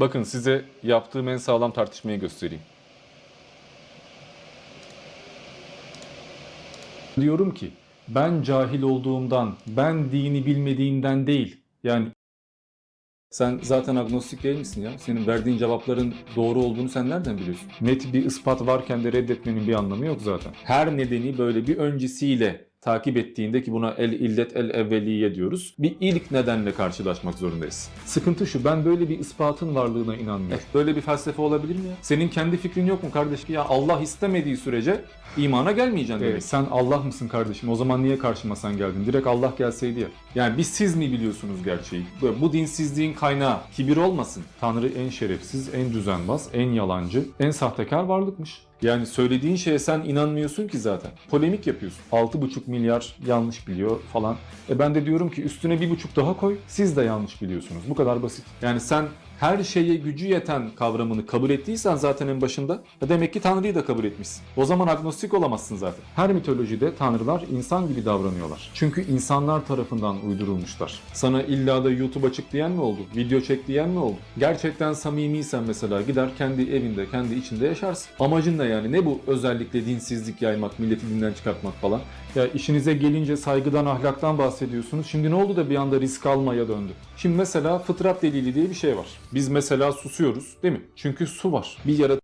Bakın size yaptığım en sağlam tartışmayı göstereyim. Diyorum ki ben cahil olduğumdan, ben dini bilmediğimden değil. Yani sen zaten agnostik değil misin ya? Senin verdiğin cevapların doğru olduğunu sen nereden biliyorsun? Net bir ispat varken de reddetmenin bir anlamı yok zaten. Her nedeni böyle bir öncesiyle takip ettiğinde ki buna el illet el evveliye diyoruz. Bir ilk nedenle karşılaşmak zorundayız. Sıkıntı şu ben böyle bir ispatın varlığına inanmıyorum. Böyle bir felsefe olabilir mi ya? Senin kendi fikrin yok mu kardeşim? Ya Allah istemediği sürece imana gelmeyeceksin demek. sen Allah mısın kardeşim? O zaman niye karşıma sen geldin? Direkt Allah gelseydi ya. Yani biz siz mi biliyorsunuz gerçeği? Bu dinsizliğin kaynağı kibir olmasın. Tanrı en şerefsiz, en düzenbaz, en yalancı, en sahtekar varlıkmış. Yani söylediğin şeye sen inanmıyorsun ki zaten. Polemik yapıyorsun. 6,5 milyar yanlış biliyor falan. E ben de diyorum ki üstüne bir buçuk daha koy. Siz de yanlış biliyorsunuz. Bu kadar basit. Yani sen her şeye gücü yeten kavramını kabul ettiysen zaten en başında e demek ki Tanrı'yı da kabul etmişsin. O zaman agnostik olamazsın zaten. Her mitolojide tanrılar insan gibi davranıyorlar. Çünkü insanlar tarafından uydurulmuşlar. Sana illa da YouTube açık diyen mi oldu? Video çek diyen mi oldu? Gerçekten samimiysen mesela gider kendi evinde, kendi içinde yaşarsın. Amacın ne yani? Ne bu özellikle dinsizlik yaymak, milleti dinden çıkartmak falan? Ya işinize gelince saygıdan, ahlaktan bahsediyorsunuz. Şimdi ne oldu da bir anda risk almaya döndü? Şimdi mesela fıtrat delili diye bir şey var. Biz mesela susuyoruz değil mi? Çünkü su var. Bir yarat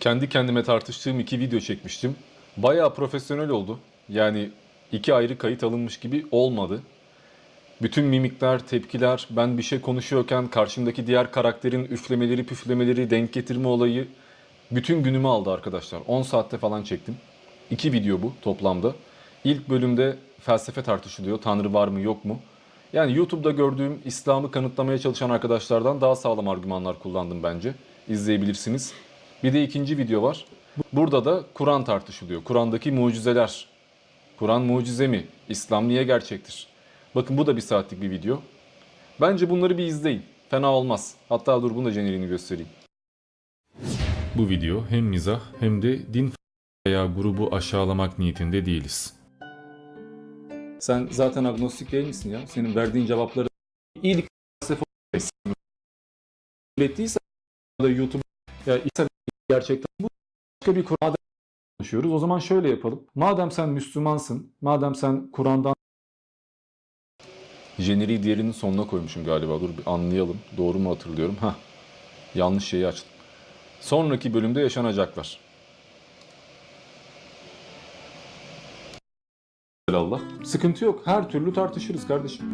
kendi kendime tartıştığım iki video çekmiştim. Bayağı profesyonel oldu. Yani iki ayrı kayıt alınmış gibi olmadı. Bütün mimikler, tepkiler, ben bir şey konuşuyorken karşımdaki diğer karakterin üflemeleri, püflemeleri, denk getirme olayı bütün günümü aldı arkadaşlar. 10 saatte falan çektim. İki video bu toplamda. İlk bölümde felsefe tartışılıyor. Tanrı var mı yok mu? Yani YouTube'da gördüğüm İslam'ı kanıtlamaya çalışan arkadaşlardan daha sağlam argümanlar kullandım bence. İzleyebilirsiniz. Bir de ikinci video var. Burada da Kur'an tartışılıyor. Kur'an'daki mucizeler. Kur'an mucize mi? İslam niye gerçektir? Bakın bu da bir saatlik bir video. Bence bunları bir izleyin. Fena olmaz. Hatta dur bunu da jeneriğini göstereyim. Bu video hem mizah hem de din veya grubu aşağılamak niyetinde değiliz. Sen zaten agnostik değil misin ya? Senin verdiğin cevapları ilk felsefe da YouTube ya ise gerçekten bu başka bir Kur'an'da konuşuyoruz. O zaman şöyle yapalım. Madem sen Müslümansın, madem sen Kur'an'dan Jeneriği diğerinin sonuna koymuşum galiba. Dur bir anlayalım. Doğru mu hatırlıyorum? Ha. Yanlış şeyi açtım. Sonraki bölümde yaşanacaklar. Allah. Sıkıntı yok. Her türlü tartışırız kardeşim.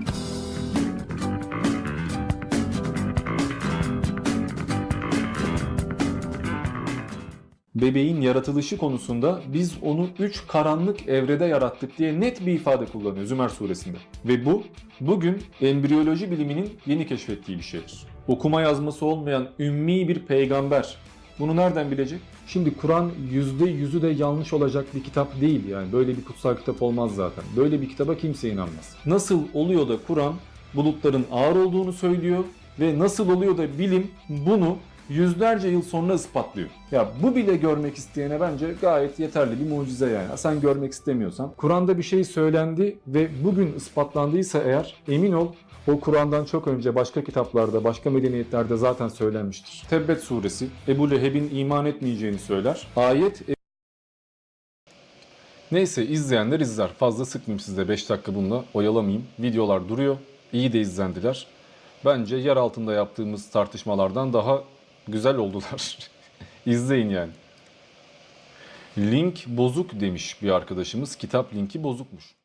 Bebeğin yaratılışı konusunda biz onu üç karanlık evrede yarattık diye net bir ifade kullanıyor Zümer suresinde. Ve bu bugün embriyoloji biliminin yeni keşfettiği bir şeydir. Okuma yazması olmayan ümmi bir peygamber bunu nereden bilecek? Şimdi Kur'an %100'ü de yanlış olacak bir kitap değil yani. Böyle bir kutsal kitap olmaz zaten. Böyle bir kitaba kimse inanmaz. Nasıl oluyor da Kur'an bulutların ağır olduğunu söylüyor ve nasıl oluyor da bilim bunu yüzlerce yıl sonra ispatlıyor. Ya bu bile görmek isteyene bence gayet yeterli bir mucize yani. Sen görmek istemiyorsan. Kur'an'da bir şey söylendi ve bugün ispatlandıysa eğer emin ol o Kur'an'dan çok önce başka kitaplarda, başka medeniyetlerde zaten söylenmiştir. Tebbet suresi Ebu Leheb'in iman etmeyeceğini söyler. Ayet Neyse izleyenler izler. Fazla sıkmayayım size 5 dakika bununla oyalamayayım. Videolar duruyor. İyi de izlendiler. Bence yer altında yaptığımız tartışmalardan daha güzel oldular. İzleyin yani. Link bozuk demiş bir arkadaşımız. Kitap linki bozukmuş.